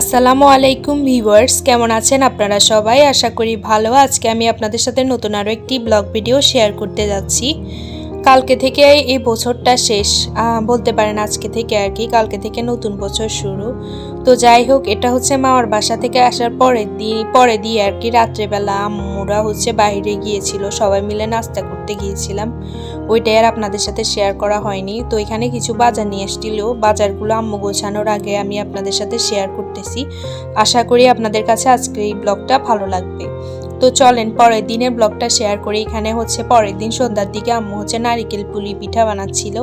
আসসালামু আলাইকুম ভিউয়ার্স, কেমন আছেন আপনারা সবাই? আশা করি ভালো। আজকে আমি আপনাদের সাথে নতুন আরও একটি ব্লগ ভিডিও শেয়ার করতে যাচ্ছি। কালকে থেকে এই বছরটা শেষ। বলতে পারেন আজকে থেকে আর কি, কালকে থেকে নতুন বছর শুরু। তো যাই হোক, এটা হচ্ছে মামার বাসা থেকে আসার পরের দিন পরে দিয়ে আর কি, রাত্রেবেলা আম্মুরা হচ্ছে বাইরে গিয়েছিল, সবাই মিলে নাস্তা করতে গিয়েছিলাম। ওইটাই আর আপনাদের সাথে শেয়ার করা হয়নি। তো এখানে কিছু বাজার নিয়ে এসেছিল বাজারগুলো আম্মু গোছানোর আগে আমি আপনাদের সাথে শেয়ার করতেছি। আশা করি আপনাদের কাছে আজকে এই ব্লগটা ভালো লাগবে। তো চলেন, পরের দিনের ব্লগটা শেয়ার করি। এখানে হচ্ছে পরের দিন সন্ধ্যার দিকে আম্মু হচ্ছে নারিকেল পুলি পিঠা বানাচ্ছিল।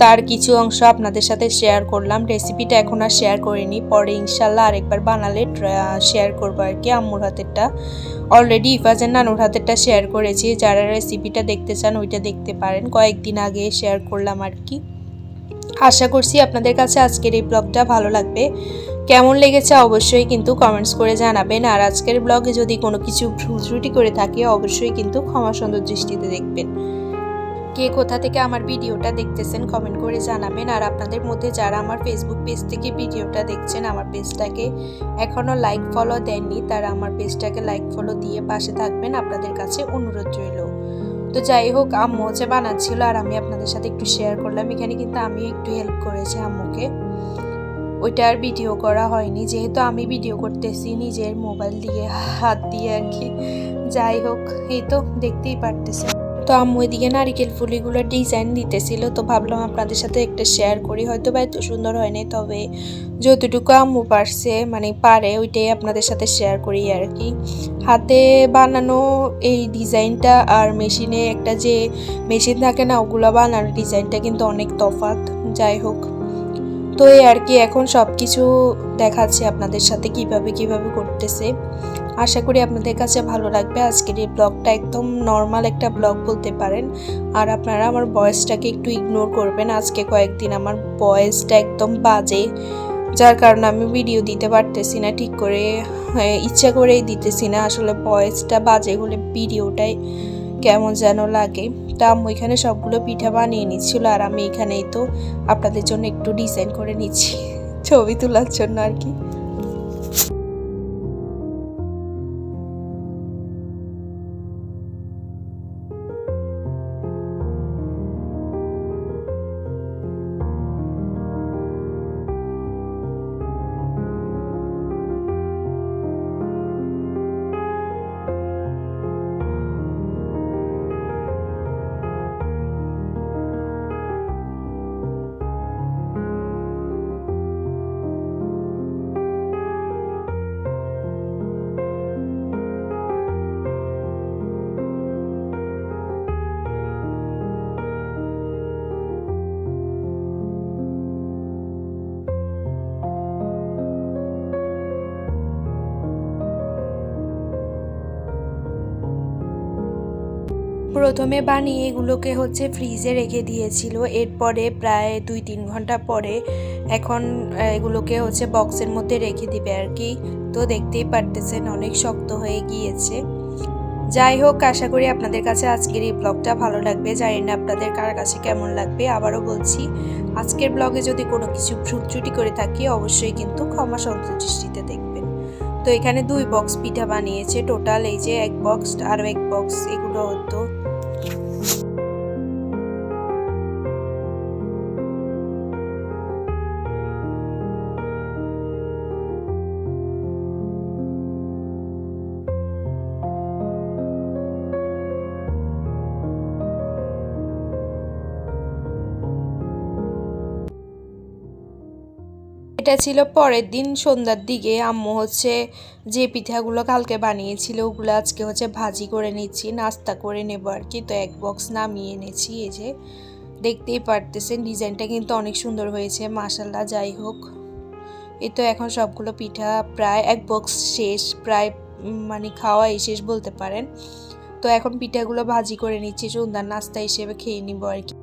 তার কিছু অংশ আপনাদের সাথে শেয়ার করলাম। রেসিপিটা এখন আর শেয়ার করিনি। পরে ইনশাল্লাহ আরেকবার বানালে শেয়ার করব আর কি আম্মুর হাতেরটা। অলরেডি ইফাজের নানুর হাতেরটা শেয়ার করেছি। যারা রেসিপিটা দেখতে চান ওইটা দেখতে পারেন। কয়েকদিন আগে শেয়ার করলাম আর কি। আশা করছি আপনাদের কাছে আজকের এই ব্লগটা ভালো লাগবে। কেমন লেগেছে অবশ্যই কিন্তু কমেন্টস করে জানাবেন। আর আজকের ব্লগে যদি কোনো কিছু ভুল করে থাকে, অবশ্যই কিন্তু ক্ষমা সুন্দর দৃষ্টিতে দেখবেন। কে কোথা থেকে আমার ভিডিওটা দেখতেছেন কমেন্ট করে জানাবেন। আর আপনাদের মধ্যে যারা আমার ফেসবুক পেজ থেকে ভিডিওটা দেখছেন, আমার পেজটাকে এখনও লাইক ফলো দেননি, তারা আমার পেজটাকে লাইক ফলো দিয়ে পাশে থাকবেন। আপনাদের কাছে অনুরোধ রইল। তো যাই হোক, আম্মু হচ্ছে বানাচ্ছিল, আর আমি আপনাদের সাথে একটু শেয়ার করলাম। এখানে কিন্তু আমি একটু হেল্প করেছি আম্মুকে। ওইটা আর ভিডিও করা হয়নি। যেহেতু আমি ভিডিও করতেছি, নিজের মোবাইল দিয়ে, হাত দিয়ে আর কি। যাই হোক, এই তো দেখতেই পারতেছে। তো আম্মু এদিকে নারিকেল ফুলিগুলোর ডিজাইন দিতেছিল, তো ভাবলাম আপনাদের সাথে একটা শেয়ার করি। হয়তো বা এত সুন্দর হয়নি তবে যতটুকু আম্মু পারছে মানে পারে, ওইটাই আপনাদের সাথে শেয়ার করি আর কি। হাতে বানানো এই ডিজাইনটা আর মেশিনে একটা যে মেশিন থাকে না, ওগুলো বানানোর ডিজাইনটা কিন্তু অনেক তফাৎ। যাই হোক তো এই আর কি এখন সব কিছু দেখাচ্ছে আপনাদের সাথে কীভাবে কীভাবে করতেছে। আশা করি আপনাদের কাছে ভালো লাগবে। আজকের এই ব্লগটা একদম নর্মাল একটা ব্লগ বলতে পারেন। আর আপনারা আমার ভয়েসটাকে একটু ইগনোর করবেন। আজকে কয়েকদিন আমার ভয়েসটা একদম বাজে যার কারণে আমি ভিডিও দিতে পারতেছি না ঠিক করে হ্যাঁ, ইচ্ছা করেই দিতেছি না। আসলে ভয়েসটা বাজে হলে ভিডিওটাই কেমন যেন লাগে। তা আম্মু এখানে সবগুলো পিঠা বানিয়ে নিচ্ছিল আর আমি এখানেই তো আপনাদের জন্য একটু ডিজাইন করে নিচ্ছি, ছবি তোলার জন্য আর কি। প্রথমে বানিয়ে এগুলোকে হচ্ছে ফ্রিজে রেখে দিয়েছিল। এরপরে প্রায় দুই তিন ঘণ্টা পরে এখন এগুলোকে হচ্ছে বক্সের মধ্যে রেখে দিবে আর কি। তো দেখতেই পারতেছেন অনেক শক্ত হয়ে গিয়েছে। যাই হোক, আশা করি আপনাদের কাছে আজকের এই ব্লগটা ভালো লাগবে। জানি না আপনাদের কার কাছে কেমন লাগবে, আবারও বলছি, আজকের ব্লগে যদি কোনো কিছু ভ্রুট করে থাকি, অবশ্যই কিন্তু ক্ষমা সুন্দর দৃষ্টিতে দেখবেন। তো এখানে দুই বক্স পিঠা বানিয়েছে। টোটাল এই যে এক বক্স আরও এক বক্স, এগুলো হতো এটা ছিল পরের দিন, সন্ধ্যার দিকে। আম্মু হচ্ছে যে পিঠাগুলো কালকে বানিয়েছিল, ওগুলো আজকে হচ্ছে ভাজি করে নিচ্ছি, নাস্তা করে নেব আর কি। তো এক বক্স নামিয়ে এনেছি, এই যে দেখতেই পারতেছেন, ডিজাইনটা কিন্তু অনেক সুন্দর হয়েছে মাসাল্লাহ যাই হোক। এই তো এখন সবগুলো পিঠা প্রায় এক বক্স শেষ, প্রায় মানে খাওয়াই শেষ বলতে পারেন। তো এখন পিঠাগুলো ভাজি করে নিচ্ছি, সন্ধ্যার নাস্তা হিসেবে খেয়ে নিবো আর কি।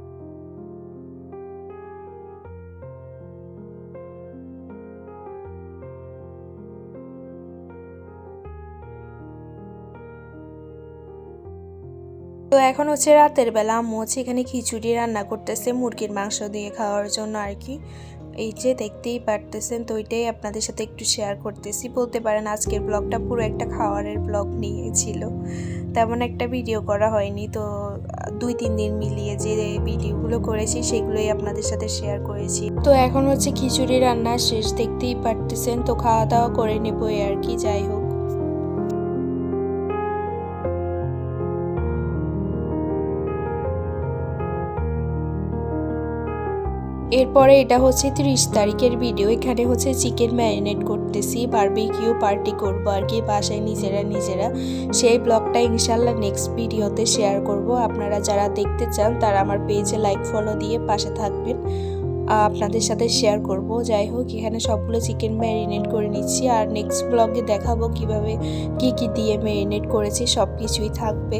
তো এখন হচ্ছে রাতের বেলা আম্মু হচ্ছে এখানে খিচুড়ি রান্না করতেছে, মুরগির মাংস দিয়ে খাওয়ার জন্য আর কি। এই যে দেখতেই পারতেছেন তো ওইটাই আপনাদের সাথে একটু শেয়ার করতেছি। বলতে পারেন আজকের ব্লগটা পুরো একটা খাওয়ারের ব্লগ নিয়েছিল তেমন একটা ভিডিও করা হয়নি তো দুই, তিন দিন মিলিয়ে যে ভিডিওগুলো করেছি সেগুলোই আপনাদের সাথে শেয়ার করেছি। তো এখন হচ্ছে খিচুড়ি রান্না শেষ, দেখতেই পারতেছেন তো খাওয়া দাওয়া করে নেব আর কি, যাই হোক। এরপরে এটা হচ্ছে ত্রিশ তারিখের ভিডিও এখানে হচ্ছে চিকেন ম্যারিনেট করতেছি বারবিকিউ পার্টি করব আর কি, বাসায় নিজেরা নিজেরা। সেই ব্লগটা ইনশাল্লাহ নেক্সট ভিডিওতে শেয়ার করব। আপনারা যারা দেখতে চান, তারা আমার পেজে লাইক ফলো দিয়ে পাশে থাকবেন। আপনাদের সাথে শেয়ার করব। যাই হোক, এখানে সবগুলো চিকেন ম্যারিনেট করে নিচ্ছি। আর নেক্সট ব্লগে দেখাবো কীভাবে কি কি দিয়ে ম্যারিনেট করেছি সব কিছুই থাকবে।